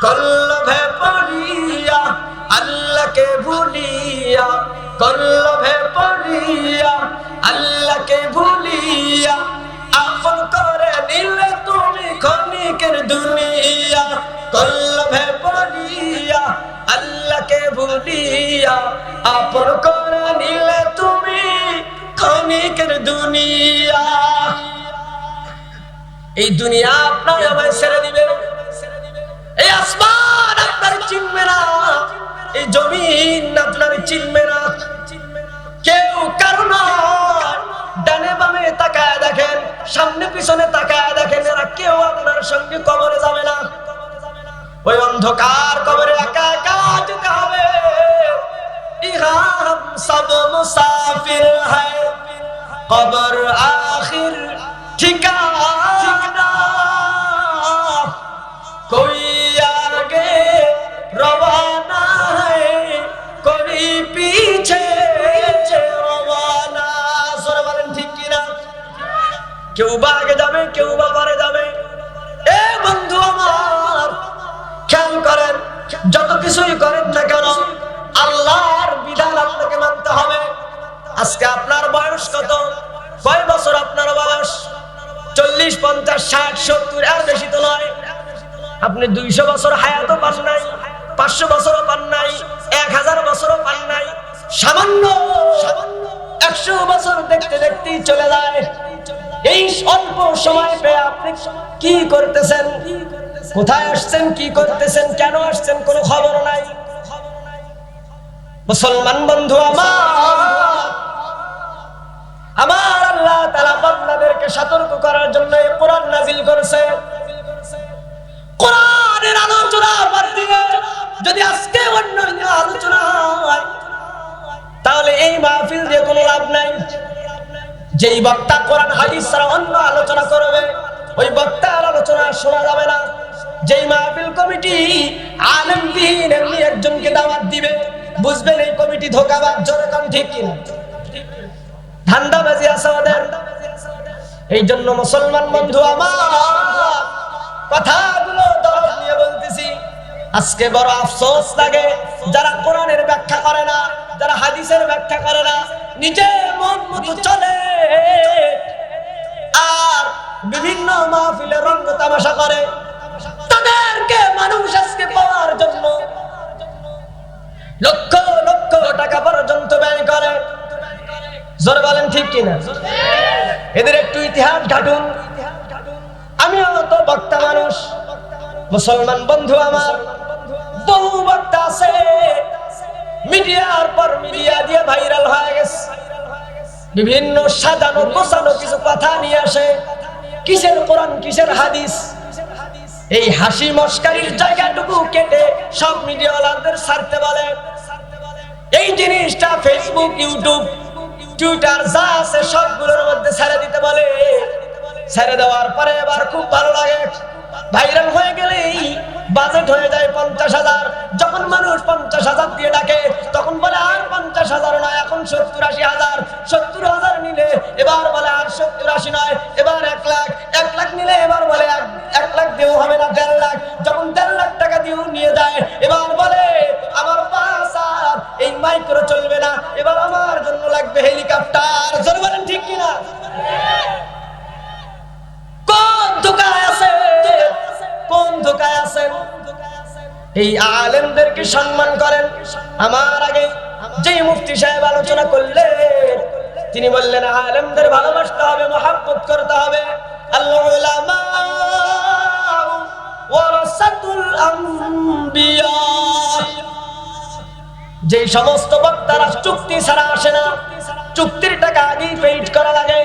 কল্লভে পড়িয়া, আল্লাহকে ভুলিয়া। কল্লভে পড়িয়া, আল্লাহকে ভুলিয়া। আপন করে নিলে তুমি ক্ষণিকের দুনিয়া। কল্লভে পড়িয়া, আল্লাহকে ভুলিয়া। আপন করে নিলে তুমি ক্ষণিকের দুনিয়া। এই দুনিয়া আপনার আমায় ছেড়ে দিবে আসমান আপনার চিনবে না। এই জমিন আপনার চিনবে না। কেউ কারণ ডানে বামে তাকায় দেখেন, সামনে পিছনে তাকায় দেখেন, এরা কেউ আপনার সঙ্গে কবরে যাবে না। ওই অন্ধকার কবরে একা একা যেতে হবে। ইহা হাম সব মুসাফির হ্যায় কবর আখির ঠিকানা কেউ বা আগে যাবে, কেউ বা পরে যাবে। এ বন্ধু আমার, খেয়াল করেন, যত কিছুই করেন না কেন, আল্লাহর বিধান আপনাকে মানতে হবে। আজকে আপনার বয়স কত? কয় বছর আপনার বয়স? চল্লিশ, পঞ্চাশ, ষাট, সত্তর আর বেশি তো নয়। আপনি দুইশো বছর হায়াতও পান নাই, পাঁচশো বছরও পান নাই, এক হাজার বছরও পান নাই। সামান্য একশো বছর দেখতে দেখতেই চলে যায়। এই অল্প সময় পেয়ে আপনি কি করতেছেন? কোথায় আসছেন, কি করতেছেন, কেন আসছেন, কোনো খবর নাই। মুসলমান বন্ধু আমার আমার আল্লাহ তালা বান্দাদেরকে সতর্ক করার জন্য কোরআন নাজিল করেছে। কোরআনের আলোচনা বাদ দিয়ে যদি আজকে অন্যান্য আলোচনা তাহলে এই মাহফিল দিয়ে কোনো লাভ নাই। যেই বক্তা কোরআন, হাদিস ছাড়া অন্য আলোচনা করবে, ওই বক্তার আলোচনা শোনা যাবে না। যেই মাহফিল কমিটি আলেম দিন এমনি একজনকে দাওয়াত দিবে, বুঝবেন এই কমিটি ধোকাবাজ, জোরে কান ঠিক কিনা? ধান্দাবাজি আছে ওদের। এই জন্য মুসলমান বন্ধু, আমার কথাগুলো দরদ নিয়ে বলতেছি, আজকে বড় আফসোস লাগে, যারা কোরআনের ব্যাখ্যা করে না যারা হাদিসের ব্যাখ্যা করে না, নিজের মন মতো চলে। আর বিভিন্ন মাহফিলে রঙ্গ তামাশা করে। তাদেরকে মানুষ আজকে পাওয়ার জন্য লক্ষ লক্ষ টাকা পর্যন্ত ব্যয় করে। জোরে বলেন ঠিক কিনা? এদের একটু ইতিহাস ঘাটুন। আমিও তো বক্তা মানুষ, মুসলমান বন্ধু আমার। বহু পর মিডিয়া দিয়ে ভাইরাল হয়ে গেছে। বিভিন্ন সাজানো গোছানো কিছু কথা নিয়ে আসে। কিসের কোরআন, কিসের হাদিস? এই হাসি মস্কারির জায়গাটুকু কেটে সব মিডিয়াওয়ালাদের ছাড়তে বলে। এই জিনিসটা ফেসবুক ইউটিউব টুইটার যা আছে সবগুলোর মধ্যে ছেড়ে দিতে বলে। ছেড়ে দেওয়ার পরে এবার খুব ভালো লাগে। ভাইরাল হয়ে গেলেই বাজেট হয়ে যায় পঞ্চাশ হাজার। যখন মানুষ পঞ্চাশ হাজার দিয়ে ডাকে, তখন বলে আর পঞ্চাশ হাজার নয়, এখন সত্তর আশি হাজার। সত্তর হাজার নিলে এবার বলে আর সত্তর আশি নয়, এবার এক লাখ। এক লাখ নিলে এবার বলে এক- লাখ দিয়েও হবে না দেড় লাখ। যখন দেড় লাখ টাকা দিয়েও নিয়ে যায়, এবার বলে আমার পাঁচ আর এই মাইক্রো চলবে না, এবার আমার জন্য লাগবে হেলিকপ্টার। এই আলেমদেরকে সম্মান করেন। আমার আগে যে মুফতি সাহেব আলোচনা করলেন তিনি বললেন, আলেমদের ভালোবাসতে হবে, মহাব্বত করতে হবে। আল্লাহ যে সমস্ত বক্তারা চুক্তি ছাড়া আসে না, চুক্তির টাকা আগেই পেইড করা লাগে।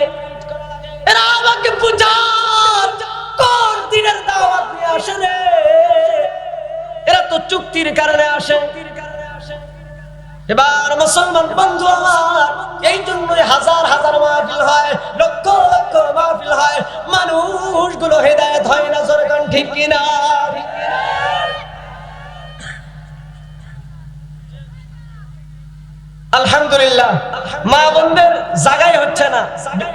তো চুক্তির কারণে আসে। এবার মুসলমান বন্ধু আমার এই জন্যই হাজার হাজার মাহফিল হয়, লক্ষ লক্ষ মাহফিল হয়। মানুষগুলো হেদায়ত হয় না সরকার ঠিক কিনা? আলহামদুলিল্লাহ, মা বোনদের জায়গায় হচ্ছে না।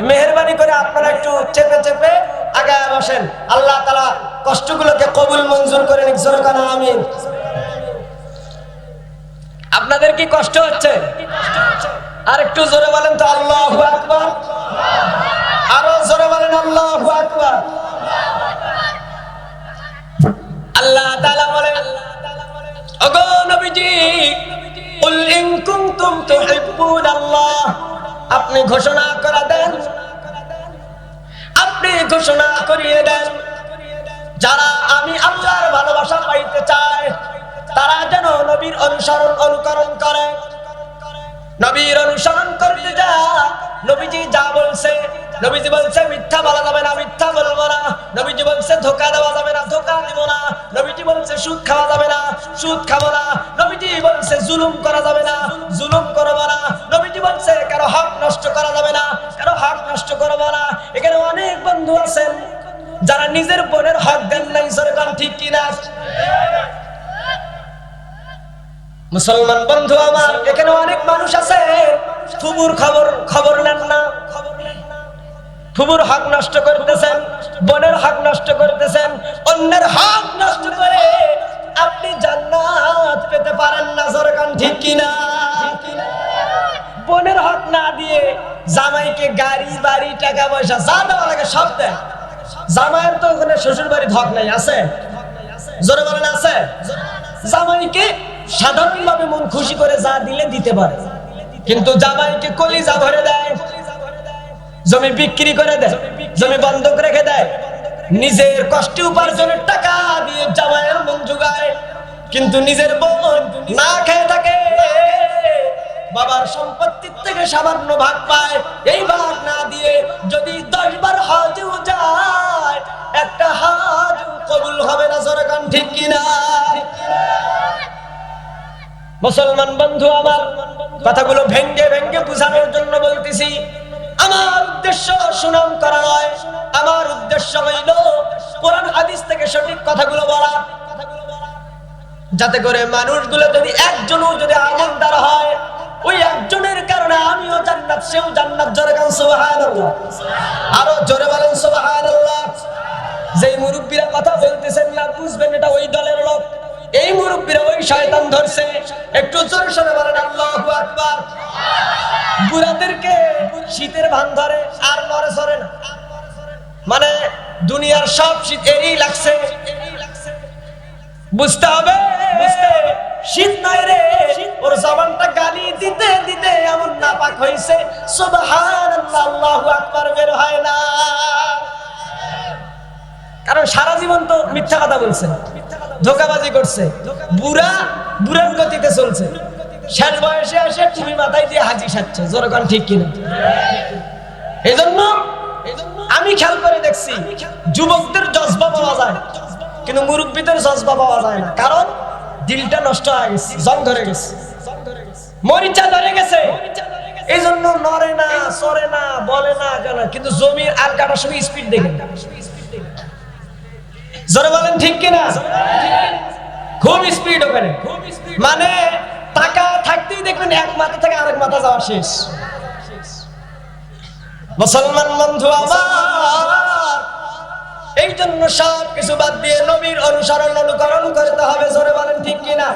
মেহরবানি করে আপনারা একটু চেপে চেপে আগায় বসেন। আল্লাহ তালা কষ্টগুলোকে কবুল মঞ্জুর করে নিক, জোরে আমিন। আপনাদের কি কষ্ট হচ্ছে? আর একটু জোরে বলেন তো, আল্লাহ আরও জোরে বলেন, আল্লাহ আল্লাহ বলেন আপনি ঘোষণা করে দেন। আপনি ঘোষণা করিয়ে দেন। যারা আমি আল্লাহর ভালোবাসা পাইতে অনুসরণ, অনুকরণ করে। নবীর অনুসরণ করতে যা, নবীজি যা বলছে, নবীজি বলছে, মিথ্যা বলা যাবে না, মিথ্যা বলব না। নবীজি বলছে, ধোকা দেওয়া যাবে না, ধোকা দিব না। নবীজি বলছে, সুদ খাওয়া যাবে না, সুদ খাব না। নবীজি বলছে, জুলুম করা যাবে না, জুলুম করব না। নবীজি বলছে, কারও হক নষ্ট করা যাবে না, কারও হক নষ্ট করব না। এখানে অনেক বন্ধু আছেন, যারা নিজের বোনের হক দেন নাই সরকার ঠিক কিনা? মুসলমান বন্ধু আমার, এখানে অনেক মানুষ আছে। ফুবুর খবর খবর নেন না। হক নষ্ট বোনের হক নষ্ট অন্যের হক নষ্ট করে আপনি জান্নাত পেতে পারেন না হক না দিয়ে জামাইকে গাড়ি, বাড়ি, টাকা পয়সা, যা দেওয়া লাগে সব দেয় জামাইয়ের তো ওখানে শ্বশুর বাড়ির হক নাই, আছে? জোরে বলেন, আছে? জামাইকে সাধারণভাবে মন খুশি করে যা দিলে দিতে পারে। কিন্তু জামাইকে কলিজা ভরে দেয়, জমি বিক্রি করে দেয়, জমি বন্ধক রেখে দেয়, নিজের কষ্টে উপার্জনের টাকা দিয়ে জামাইয়ের মন জোগায় কিন্তু নিজের বোন না খেয়ে থাকে। বাবার সম্পত্তির থেকে সামান্য ভাগ পায়, এই মুসলমান বন্ধু, আমার কথাগুলো ভেঙ্গে ভেঙ্গে বুঝানোর জন্য বলতেছি, আমার উদ্দেশ্য সুনাম করা নয়। আমার উদ্দেশ্য হইল কোরআন হাদিস থেকে সঠিক কথাগুলো বলা। যাতে করে মানুষগুলো যদি একজনও যদি আমলদার হয়, ওই একজনের কারণে আমিও জান্নাত, সেও জান্নাত জোরে গান সুবহানাল্লাহ। আরও জোরে বলেন সুবহানাল্লাহ। যেই মুরব্বীরা কথা বলতেছেন না, বুঝবেন এটা ওই দলের এই মুরব্বীরা ওই শয়তান ধরছে। একটু জোরে সরে বলেন আল্লাহু আকবার। বুড়াদেরকে শীতের ভান ধরে আর নরে সরে না। মানে দুনিয়ার সব শীত এরই লাগছে। বুঝতে হবে? শীত নাই রে। ওর জবানটা গালি দিতে দিতে এমন নাপাক হয়েছে সুবহানাল্লাহ আল্লাহু আকবার বের হয় না। কারণ সারা জীবন তো মিথ্যা কথা বলছে। ধোকাবাজি করছে। বুড়া, বুড়ার গতিতে চলছে। শেষ বয়সে আসে তুমি মাথায় দিয়ে হাজি সাজছে জোরকান ঠিক কিনা? এই জন্য আমি খেয়াল করে দেখছি, যুবকদের জজবা পাওয়া যায়। কিন্তু মুরব্বীদের জজবা পাওয়া যায় না। কারণ দিলটা নষ্ট হয়ে গেছে, জং ধরে গেছে। মরিচা ধরে গেছে। এই জন্য নড়ে না, সরে না, বলে না কেন কিন্তু জমির আল কাটার সময় স্পিড দেখে জোরে বলেন, ঠিক কিনা? খুব স্পিড ওখানে মানে টাকা থাকতেই দেখবেন এক মাথা থেকে আরেক মাথা যাওয়া শেষ। মুসলমান বন্ধু আমার, এই জন্য সব কিছু বাদ দিয়ে নবীর অনুসরণ, অনুকরণ করতে হবে, জোরে বলেন, ঠিক কিনা?